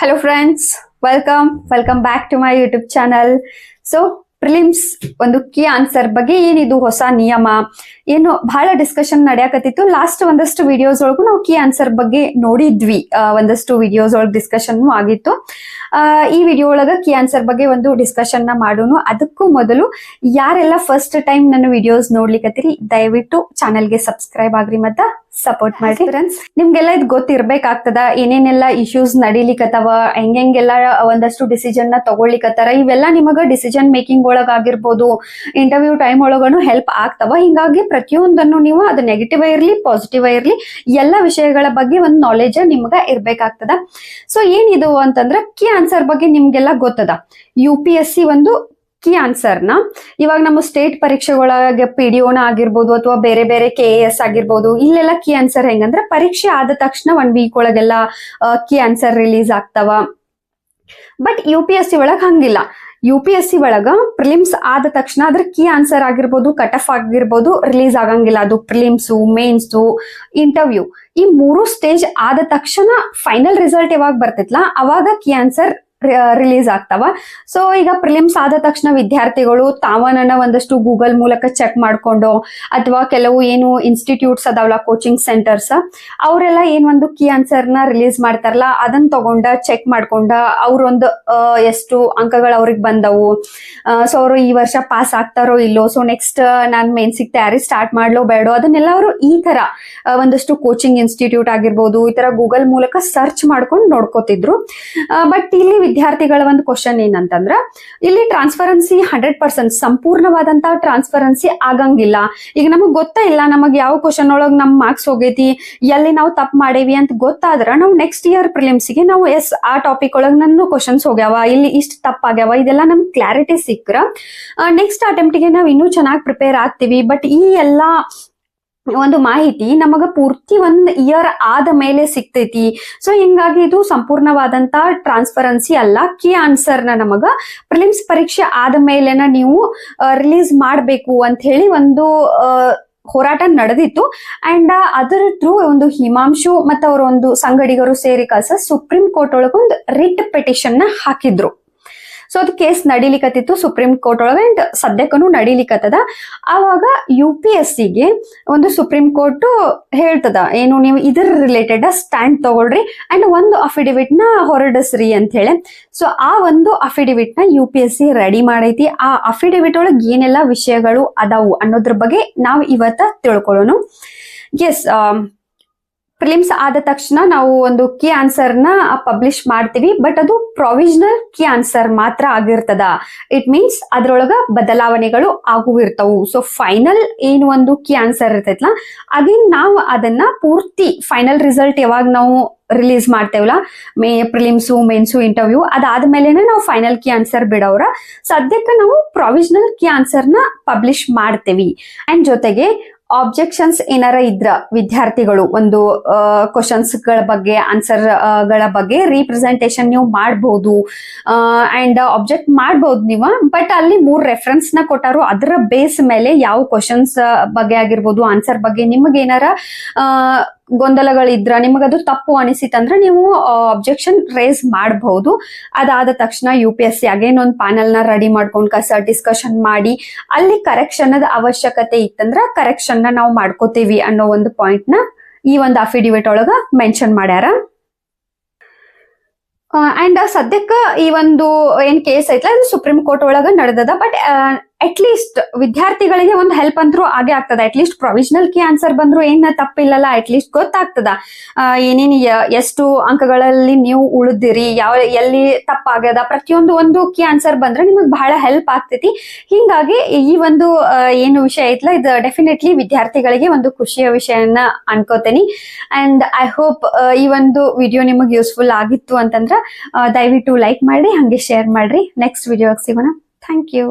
Hello friends welcome welcome back to my YouTube channel so prelims ಒಂದು key answer ಬಗ್ಗೆ ಏನಿದು ಹೊಸ ನಿಯಮ? ಏನು, ಬಹಳ ಡಿಸ್ಕಷನ್ ನಡೆಯಕತ್ತಿತ್ತು. ಲಾಸ್ಟ್ ಒಂದಷ್ಟು ವಿಡಿಯೋಸ್ ಒಳಗೂ ನಾವು ಕೀ ಆನ್ಸರ್ ಬಗ್ಗೆ ನೋಡಿದ್ವಿ. ಒಂದಷ್ಟು ವಿಡಿಯೋಸ್ ಒಳಗೆ ಡಿಸ್ಕಷನ್ ಆಗಿತ್ತು. ಈ ವಿಡಿಯೋ ಒಳಗ ಕೀ ಆನ್ಸರ್ ಬಗ್ಗೆ ಒಂದು ಡಿಸ್ಕಷನ್ನ ಮಾಡೋನು ಅದಕ್ಕೂ ಮೊದಲು ಯಾರೆಲ್ಲ ಫಸ್ಟ್ ಟೈಮ್ ನನ್ನ ವಿಡಿಯೋಸ್ ನೋಡ್ಲಿಕತ್ತೀರಿ, ದಯವಿಟ್ಟು ಚಾನೆಲ್ಗೆ ಸಬ್ಸ್ಕ್ರೈಬ್ ಆಗ್ರಿ ಮತ್ತ ಸಪೋರ್ಟ್ ಮಾಡಿ ಫ್ರೆಂಡ್ಸ್ ನಿಮ್ಗೆಲ್ಲ ಇದು ಗೊತ್ತಿರ್ಬೇಕಾಗ್ತದ ಏನೇನೆಲ್ಲ ಇಶ್ಯೂಸ್ ನಡೀಲಿಕ್ಕತ್ತವ ಹೆಂಗೆಲ್ಲ ಒಂದಷ್ಟು ಡಿಸಿಷನ್ನ ತಗೊಳ್ಲಿಕ್ಕತ್ತಾರ ಇವೆಲ್ಲ ನಿಮಗ ಡಿಸಿಷನ್ ಮೇಕಿಂಗ್ ಒಳಗ ಆಗಿರ್ಬೋದು ಇಂಟರ್ವ್ಯೂ ಟೈಮ್ ಒಳಗನು ಹೆಲ್ಪ್ ಆಗ್ತವ. ಹಿಂಗಾಗಿ ಪ್ರತಿಯೊಂದನ್ನು ನೀವು ಅದು ನೆಗೆಟಿವ್ ಇರ್ಲಿ ಪಾಸಿಟಿವ್ ಇರ್ಲಿ ಎಲ್ಲ ವಿಷಯಗಳ ಬಗ್ಗೆ ಒಂದು ನಾಲೆಜ್ ನಿಮ್ಗ ಇರ್ಬೇಕಾಗ್ತದ. ಸೊ ಏನಿದು ಅಂತಂದ್ರ ಕೀ ಆನ್ಸರ್ ಬಗ್ಗೆ ನಿಮ್ಗೆಲ್ಲ ಗೊತ್ತದ. ಯು ಪಿ ಎಸ್ ಸಿ ಒಂದು ಕೀ ಆನ್ಸರ್ನ ಇವಾಗ ನಮ್ಮ ಸ್ಟೇಟ್ ಪರೀಕ್ಷೆಗಳೊಳಗೆ ಪಿ ಡಿ ಒನ ಆಗಿರ್ಬೋದು ಅಥವಾ ಬೇರೆ ಬೇರೆ ಕೆ ಎ ಎಸ್ ಆಗಿರ್ಬೋದು, ಇಲ್ಲೆಲ್ಲ ಕೀ ಆನ್ಸರ್ ಹೆಂಗಂದ್ರೆ ಪರೀಕ್ಷೆ ಆದ ತಕ್ಷಣ ಒನ್ ವೀಕ್ ಒಳಗೆಲ್ಲ ಕೀ ಆನ್ಸರ್ ರಿಲೀಸ್ ಆಗ್ತಾವ. But U P S C ಒಳಗೆ ಹಂಗಿಲ್ಲ. ಯು ಪಿ ಎಸ್ ಸಿ ಒಳಗ ಪ್ರಿಲಿಮ್ಸ್ ಆದ ತಕ್ಷಣ ಅದ್ರ ಕೀ ಆನ್ಸರ್ ಆಗಿರ್ಬೋದು ಕಟ್ ಆಫ್ ಆಗಿರ್ಬೋದು ರಿಲೀಸ್ ಆಗಂಗಿಲ್ಲ. ಅದು ಪ್ರಿಲಿಮ್ಸು ಮೇನ್ಸು ಇಂಟರ್ವ್ಯೂ ಈ ಮೂರು ಸ್ಟೇಜ್ ಆದ ತಕ್ಷಣ ಫೈನಲ್ ರಿಸಲ್ಟ್ ಯಾವಾಗ ಬರ್ತಿತ್ಲಾ? ಅವಾಗ ಕೀ ಆನ್ಸರ್ ರಿಲೀಸ್ ಆಗ್ತಾವ. ಸೊ ಈಗ ಪ್ರಿಲಿಮ್ಸ್ ಆದ ತಕ್ಷಣ ವಿದ್ಯಾರ್ಥಿಗಳು ತಾವನನ್ನ ಒಂದಷ್ಟು ಗೂಗಲ್ ಮೂಲಕ ಚೆಕ್ ಮಾಡ್ಕೊಂಡು ಅಥವಾ ಕೆಲವು ಏನು ಇನ್ಸ್ಟಿಟ್ಯೂಟ್ಸ್ ಅದಾವಲ್ಲ ಕೋಚಿಂಗ್ ಸೆಂಟರ್ಸ್ ಅವರೆಲ್ಲ ಒಂದು ಕೀ ಆನ್ಸರ್ನ ರಿಲೀಸ್ ಮಾಡ್ತಾರಲ್ಲ ಅದನ್ನ ತಗೊಂಡ ಚೆಕ್ ಮಾಡ್ಕೊಂಡ ಅವ್ರೊಂದು ಎಷ್ಟು ಅಂಕಗಳು ಅವ್ರಿಗೆ ಬಂದವು. ಸೊ ಅವರು ಈ ವರ್ಷ ಪಾಸ್ ಆಗ್ತಾರೋ ಇಲ್ಲೋ ಸೊ ನೆಕ್ಸ್ಟ್ ನಾನು ಮೇನ್ಸಿಗೆ ತಯಾರಿ ಸ್ಟಾರ್ಟ್ ಮಾಡ್ಲೋ ಬೇಡೋ, ಅದನ್ನೆಲ್ಲ ಅವರು ಈ ತರ ಒಂದಷ್ಟು ಕೋಚಿಂಗ್ ಇನ್ಸ್ಟಿಟ್ಯೂಟ್ ಆಗಿರ್ಬೋದು, ಈ ತರ ಗೂಗಲ್ ಮೂಲಕ ಸರ್ಚ್ ಮಾಡ್ಕೊಂಡು ನೋಡ್ಕೋತಿದ್ರು. ಬಟ್ ಇಲ್ಲಿ ವಿದ್ಯಾರ್ಥಿಗಳ ಒಂದು ಕ್ವಶನ್ ಏನಂತಂದ್ರ, ಇಲ್ಲಿ ಟ್ರಾನ್ಸ್ಪರೆನ್ಸಿ ಹಂಡ್ರೆಡ್ ಪರ್ಸೆಂಟ್ ಸಂಪೂರ್ಣವಾದಂತಹ ಟ್ರಾನ್ಸ್ಪರೆನ್ಸಿ ಆಗಂಗಿಲ್ಲ. ಈಗ ನಮಗ್ ಗೊತ್ತೇ ಇಲ್ಲ, ನಮಗ್ ಯಾವ ಕ್ವಶನ್ ಒಳಗ್ ನಮ್ ಮಾರ್ಕ್ಸ್ ಹೋಗೈತಿ, ಎಲ್ಲಿ ನಾವು ತಪ್ಪು ಮಾಡೇವಿ ಅಂತ ಗೊತ್ತಾದ್ರ ನಾವು ನೆಕ್ಸ್ಟ್ ಇಯರ್ ಪ್ರಿಲಿಮ್ಸ್ಗೆ ನಾವು ಎಸ್, ಆ ಟಾಪಿಕ್ ಒಳಗ್ ನನ್ನ ಕ್ವಶನ್ಸ್ ಹೋಗ್ಯಾವ, ಇಲ್ಲಿ ಇಷ್ಟು ತಪ್ಪಾಗ್ಯಾವ ಇದೆಲ್ಲ ನಮ್ಗೆ ಕ್ಲಾರಿಟಿ ಸಿಕ್ಕ್ರ ನೆಕ್ಸ್ಟ್ ಅಟೆಂಪ್ಟ್ಗೆ ನಾವು ಇನ್ನೂ ಚೆನ್ನಾಗಿ ಪ್ರಿಪೇರ್ ಆಗ್ತೀವಿ ಬಟ್ ಈ ಎಲ್ಲಾ ಒಂದು ಮಾಹಿತಿ ನಮಗ ಪೂರ್ತಿ ಒಂದ್ ಇಯರ್ ಆದ ಮೇಲೆ ಸಿಗ್ತೈತಿ. ಸೊ ಹಿಂಗಾಗಿ ಇದು ಸಂಪೂರ್ಣವಾದಂತ ಟ್ರಾನ್ಸ್ಪರೆನ್ಸಿ ಅಲ್ಲ. ಕೀ ನ ನಮಗ ಪ್ರಿಲಿಮ್ಸ್ ಪರೀಕ್ಷೆ ಆದ ಮೇಲೆನ ನೀವು ರಿಲೀಸ್ ಮಾಡಬೇಕು ಅಂತ ಹೇಳಿ ಒಂದು ಹೋರಾಟ ನಡೆದಿತ್ತು. ಅಂಡ್ ಅದರ ಥ್ರೂ ಒಂದು ಹಿಮಾಂಶು ಮತ್ತು ಅವರ ಒಂದು ಸಂಗಡಿಗರು ಸೇರಿ ಕಸ ಸುಪ್ರೀಂ ಕೋರ್ಟ್ ಒಳಗೊಂದು ರಿಟ್ ಪಿಟಿಷನ್ನ ಹಾಕಿದ್ರು. ಸೊ ಅದು ಕೇಸ್ ನಡಿಲಿಕತ್ತಿತ್ತು ಸುಪ್ರೀಂ ಕೋರ್ಟ್ ಒಳಗೆ ಅಂಡ್ ಸದ್ಯಕ್ಕೂ ನಡಿಲಿಕತ್ತದ. ಆವಾಗ ಯು ಪಿ ಎಸ್ ಸಿಗೆ ಒಂದು ಸುಪ್ರೀಂ ಕೋರ್ಟ್ ಹೇಳ್ತದ, ಏನು ನೀವು ಇದರ ರಿಲೇಟೆಡ್ ಸ್ಟ್ಯಾಂಡ್ ತಗೊಳ್ರಿ ಅಂಡ್ ಒಂದು ಅಫಿಡವಿಟ್ನ ಹೊರಡಿಸ್ರಿ ಅಂತ ಹೇಳಿ. ಸೊ ಆ ಒಂದು ಅಫಿಡವಿಟ್ನ U P S C ready ಮಾಡೈತಿ. ಆ ಅಫಿಡವಿಟ್ ಒಳಗೆ ಏನೆಲ್ಲ ವಿಷಯಗಳು ಅದಾವು ಅನ್ನೋದ್ರ ಬಗ್ಗೆ ನಾವು ಇವತ್ತ ತಿಳ್ಕೊಳ್ಳೋಣ ಎಸ್ ಪ್ರಿಲಿಮ್ಸ್ ಆದ ತಕ್ಷಣ ನಾವು ಒಂದು ಕೀ ಆನ್ಸರ್ನ ಪಬ್ಲಿಷ್ ಮಾಡ್ತೀವಿ ಬಟ್ ಅದು ಪ್ರೊವಿಷನಲ್ ಕೀ ಆನ್ಸರ್ ಮಾತ್ರ ಆಗಿರ್ತದ. ಇಟ್ ಮೀನ್ಸ್ ಅದ್ರೊಳಗ ಬದಲಾವಣೆಗಳು ಆಗುವಿರ್ತವು ಸೊ ಫೈನಲ್ ಏನು ಒಂದು ಕೀ ಆನ್ಸರ್ ಇರ್ತೈತಲ್ಲ ಅಗೇನ್ ನಾವು ಅದನ್ನ ಪೂರ್ತಿ ಫೈನಲ್ ರಿಸಲ್ಟ್ ಯಾವಾಗ ನಾವು ರಿಲೀಸ್ ಮಾಡ್ತೇವಲ್ಲ ಮೇ ಪ್ರಿಲಿಮ್ಸು ಮೇನ್ಸು ಇಂಟರ್ವ್ಯೂ ಅದಾದ್ಮೇಲೆನೆ ನಾವು ಫೈನಲ್ ಕೀ ಆನ್ಸರ್ ಬಿಡೋರ ಸದ್ಯಕ್ಕೆ ನಾವು ಪ್ರೊವಿಷನಲ್ ಕೀ ಆನ್ಸರ್ನ ಪಬ್ಲಿಷ್ ಮಾಡ್ತೇವಿ. ಅಂಡ್ ಜೊತೆಗೆ ಆಬ್ಜೆಕ್ಷನ್ಸ್ ಏನಾರ ಇದ್ರ ವಿದ್ಯಾರ್ಥಿಗಳು? ಒಂದು ಕ್ವಶನ್ಸ್ಗಳ ಬಗ್ಗೆ ಆನ್ಸರ್ಗಳ ಬಗ್ಗೆ ರೀಪ್ರೆಸೆಂಟೇಷನ್ ನೀವು ಮಾಡಬಹುದು ಅಂಡ್ ಆಬ್ಜೆಕ್ಟ್ ಮಾಡಬಹುದು ನೀವು ಬಟ್ ಅಲ್ಲಿ ಮೂರ್ ರೆಫರೆನ್ಸ್ನ ಕೊಟ್ಟಾರು. ಅದರ ಬೇಸ್ ಮೇಲೆ ಯಾವ ಕ್ವಶನ್ಸ್ ಬಗ್ಗೆ ಆಗಿರ್ಬೋದು ಆನ್ಸರ್ ಬಗ್ಗೆ ನಿಮಗೆ ಏನಾರ ಗೊಂದಲಗಳಿದ್ರ ನಿಮಗದು ತಪ್ಪು ಅನಿಸಿತಂದ್ರೆ ನೀವು ಅಬ್ಜೆಕ್ಷನ್ ರೇಸ್ ಮಾಡಬಹುದು ಅದಾದ ತಕ್ಷಣ U P S C again ಒಂದು ಪ್ಯಾನಲ್ನ ರೆಡಿ ಮಾಡ್ಕೊಂಡು ಕಸ ಡಿಸ್ಕಷನ್ ಮಾಡಿ, ಅಲ್ಲಿ ಕರೆಕ್ಷನ್ ಅವಶ್ಯಕತೆ ಇತ್ತಂದ್ರ ಕರೆಕ್ಷನ್ ನಾವು ಮಾಡ್ಕೋತೀವಿ ಅನ್ನೋ ಒಂದು ಪಾಯಿಂಟ್ನ ಈ ಒಂದು ಅಫಿಡಿವಿಟ್ ಒಳಗ ಮೆನ್ಷನ್ ಮಾಡ್ಯಾರ. ಅಂಡ್ ಸದ್ಯಕ್ಕೆ ಈ ಒಂದು ಏನ್ ಕೇಸ್ ಐತಲ್ಲ ಸುಪ್ರೀಂ ಕೋರ್ಟ್ ಒಳಗ ನಡೆದದ ಬಟ್ ಅಟ್ ಲೀಸ್ಟ್ ವಿದ್ಯಾರ್ಥಿಗಳಿಗೆ ಒಂದು ಹೆಲ್ಪ್ ಅಂತರೂ ಆಗೇ ಆಗ್ತದ. At least provisional key answer ಬಂದ್ರು ಏನ್ ತಪ್ಪಿಲ್ಲಲ್ಲ ಅಟ್ ಲೀಸ್ಟ್ ಗೊತ್ತಾಗ್ತದ. ಏನೇನು ಎಷ್ಟು ಅಂಕಗಳಲ್ಲಿ ನೀವು ಉಳಿದಿರಿ, ಯಾವ, ಎಲ್ಲಿ ತಪ್ಪಾಗ್ಯದ, ಪ್ರತಿಯೊಂದು ಒಂದು ಕೀ ಆನ್ಸರ್ ಬಂದ್ರೆ ನಿಮಗೆ ಬಹಳ ಹೆಲ್ಪ್ ಆಗ್ತೈತಿ. ಹಿಂಗಾಗಿ ಈ ಒಂದು ಏನು ವಿಷಯ ಐತ್ಲ, ಇದು ಡೆಫಿನೆಟ್ಲಿ ವಿದ್ಯಾರ್ಥಿಗಳಿಗೆ ಒಂದು ಖುಷಿಯ ವಿಷಯನ ಅನ್ಕೋತೇನಿ. ಅಂಡ್ ಐ ಹೋಪ್ ಈ ಒಂದು ವಿಡಿಯೋ ನಿಮಗೆ ಯೂಸ್ಫುಲ್ ಆಗಿತ್ತು ಅಂತಂದ್ರ ದಯವಿಟ್ಟು ಲೈಕ್ ಮಾಡಿ, ಹಂಗೆ ಶೇರ್ ಮಾಡ್ರಿ. ನೆಕ್ಸ್ಟ್ ವಿಡಿಯೋ ಸಿಗೋಣ. Thank you